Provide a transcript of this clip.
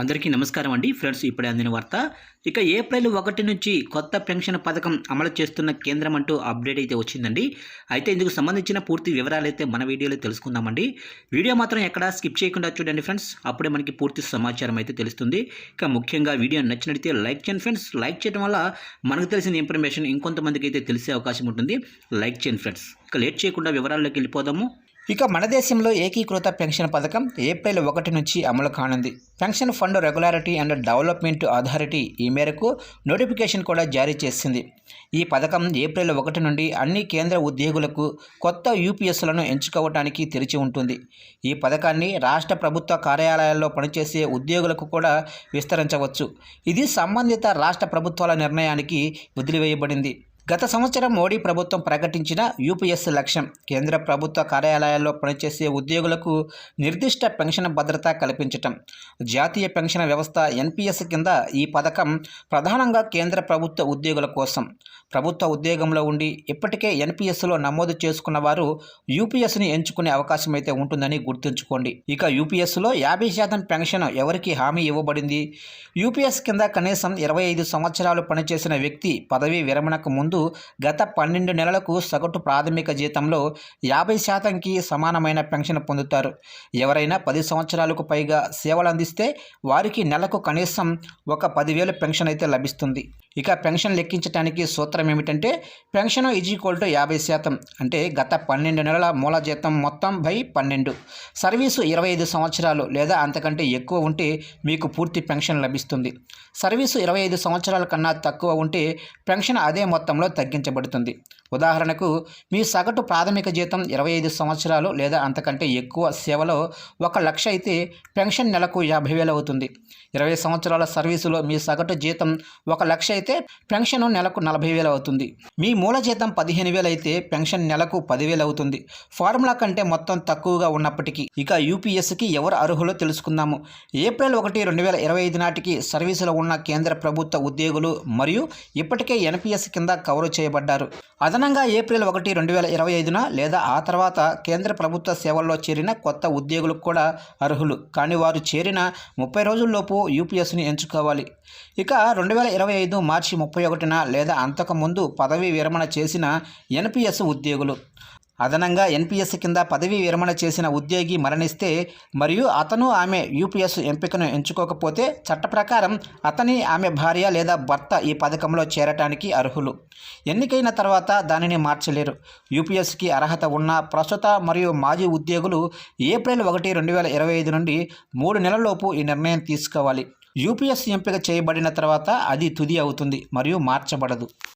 అందరికీ నమస్కారం అండి. ఫ్రెండ్స్ ఇప్పుడే అందిన వార్త. ఇక ఏప్రిల్ ఒకటి నుంచి కొత్త పెన్షన్ పథకం అమలు చేస్తున్న కేంద్రం అంటూ అప్డేట్ అయితే వచ్చిందండి. అయితే ఇందుకు సంబంధించిన పూర్తి వివరాలు అయితే మన వీడియోలో తెలుసుకుందామండి. వీడియో మాత్రం ఎక్కడా స్కిప్ చేయకుండా చూడండి ఫ్రెండ్స్. అప్పుడే మనకి పూర్తి సమాచారం అయితే తెలుస్తుంది. ఇక ముఖ్యంగా వీడియో నచ్చినట్లయితే లైక్ చేయండి ఫ్రెండ్స్. లైక్ చేయడం వల్ల మనకు తెలిసిన ఇన్ఫర్మేషన్ ఇంకొంతమందికి అయితే తెలిసే అవకాశం ఉంటుంది. లైక్ చేయండి ఫ్రెండ్స్. ఇక లేట్ చేయకుండా వివరాల్లోకి వెళ్ళిపోదాము. ఇక మన దేశంలో ఏకీకృత పెన్షన్ పథకం ఏప్రిల్ ఒకటి నుంచి అమలు కానుంది. Pension fund regularity and development authority ఈ మేరకు నోటిఫికేషన్ కూడా జారీ చేసింది. ఈ పథకం ఏప్రిల్ ఒకటి నుండి అన్ని కేంద్ర ఉద్యోగులకు కొత్త యూపీఎస్లను ఎంచుకోవడానికి తెరిచి ఉంటుంది. ఈ పథకాన్ని రాష్ట్ర ప్రభుత్వ కార్యాలయాల్లో పనిచేసే ఉద్యోగులకు కూడా విస్తరించవచ్చు. ఇది సంబంధిత రాష్ట్ర ప్రభుత్వాల నిర్ణయానికి వదిలివేయబడింది. గత సంవత్సరం మోడీ ప్రభుత్వం ప్రకటించిన యూపీఎస్ లక్ష్యం. కేంద్ర ప్రభుత్వ కార్యాలయాల్లో పనిచేసే ఉద్యోగులకు నిర్దిష్ట పెన్షన్ భద్రత కల్పించటం. జాతీయ పెన్షన్ వ్యవస్థ ఎన్పిఎస్ కింద ఈ పథకం ప్రధానంగా కేంద్ర ప్రభుత్వ ఉద్యోగుల కోసం. ప్రభుత్వ ఉద్యోగంలో ఉండి ఇప్పటికే ఎన్పిఎస్లో నమోదు చేసుకున్న వారు యూపీఎస్ని ఎంచుకునే అవకాశం అయితే ఉంటుందని గుర్తుంచుకోండి. ఇక యూపీఎస్లో యాభై శాతం పెన్షన్ ఎవరికి హామీ ఇవ్వబడింది? యూపీఎస్ కింద కనీసం ఇరవై ఐదు సంవత్సరాలు పనిచేసిన వ్యక్తి పదవీ విరమణకు ముందు గత పన్నెండు నెలలకు సగటు ప్రాథమిక జీతంలో యాభై శాతంకి సమానమైన పెన్షన్ పొందుతారు. ఎవరైనా పది సంవత్సరాలకు పైగా సేవలు అందిస్తే వారికి నెలకు కనీసం ఒక పదివేలు పెన్షన్ అయితే లభిస్తుంది. ఇక పెన్షన్ లెక్కించడానికి సూత్రం ఏమిటంటే పెన్షన్ ఈజ్ ఈక్వల్ టు యాభై శాతం అంటే గత పన్నెండు నెలల మూల జీతం మొత్తం బై పన్నెండు. సర్వీసు ఇరవై ఐదు సంవత్సరాలు లేదా అంతకంటే ఎక్కువ ఉంటే మీకు పూర్తి పెన్షన్ లభిస్తుంది. సర్వీసు ఇరవై ఐదు సంవత్సరాల కన్నా తక్కువ ఉంటే పెన్షన్ అదే మొత్తంలో తగ్గించబడుతుంది. ఉదాహరణకు మీ సగటు ప్రాథమిక జీతం ఇరవై ఐదు సంవత్సరాలు లేదా అంతకంటే ఎక్కువ సేవలో ఒక లక్ష అయితే పెన్షన్ నెలకు యాభై వేలు అవుతుంది. ఇరవై సంవత్సరాల సర్వీసులో మీ సగటు జీతం ఒక లక్ష అయితే పెన్షన్ నెలకు నలభై వేలు అవుతుంది. మీ మూల జీతం పదిహేను వేలు అయితే పెన్షన్ నెలకు పదివేలు అవుతుంది. ఫార్ములా కంటే మొత్తం తక్కువగా ఉన్నప్పటికీ ఇక యూపీఎస్కి ఎవరు అర్హులో తెలుసుకుందాము. ఏప్రిల్ ఒకటి రెండు వేల ఇరవై ఐదు నాటికి సర్వీసులో ఉన్న కేంద్ర ప్రభుత్వ ఉద్యోగులు మరియు ఇప్పటికే ఎన్పిఎస్ కింద కవరు చేయబడ్డారు. అదనంగా ఏప్రిల్ ఒకటి రెండు వేల ఇరవై ఐదున లేదా ఆ తర్వాత కేంద్ర ప్రభుత్వ సేవల్లో చేరిన కొత్త ఉద్యోగులకు కూడా అర్హులు. కానీ వారు చేరిన ముప్పై రోజుల్లోపు యూపీఎస్ని ఎంచుకోవాలి. ఇక రెండు వేల ఇరవై ఐదు మార్చి ముప్పై ఒకటిన లేదా అంతకుముందు పదవీ విరమణ చేసిన ఎన్పిఎస్ ఉద్యోగులు. అదనంగా ఎన్పిఎస్ కింద పదవీ విరమణ చేసిన ఉద్యోగి మరణిస్తే మరియు అతను ఆమె యూపీఎస్ ఎంపికను ఎంచుకోకపోతే చట్ట ప్రకారం అతని ఆమె భార్య లేదా భర్త ఈ పథకంలో చేరటానికి అర్హులు. ఎన్నికైన తర్వాత దానిని మార్చలేరు. యూపీఎస్కి అర్హత ఉన్న ప్రస్తుత మరియు మాజీ ఉద్యోగులు ఏప్రిల్ ఒకటి రెండు వేల ఇరవై ఐదు నుండి మూడు నెలల్లోపు ఈ నిర్ణయం తీసుకోవాలి. యూపీఎస్ ఎంపిక చేయబడిన తర్వాత అది తుది అవుతుంది మరియు మార్చబడదు.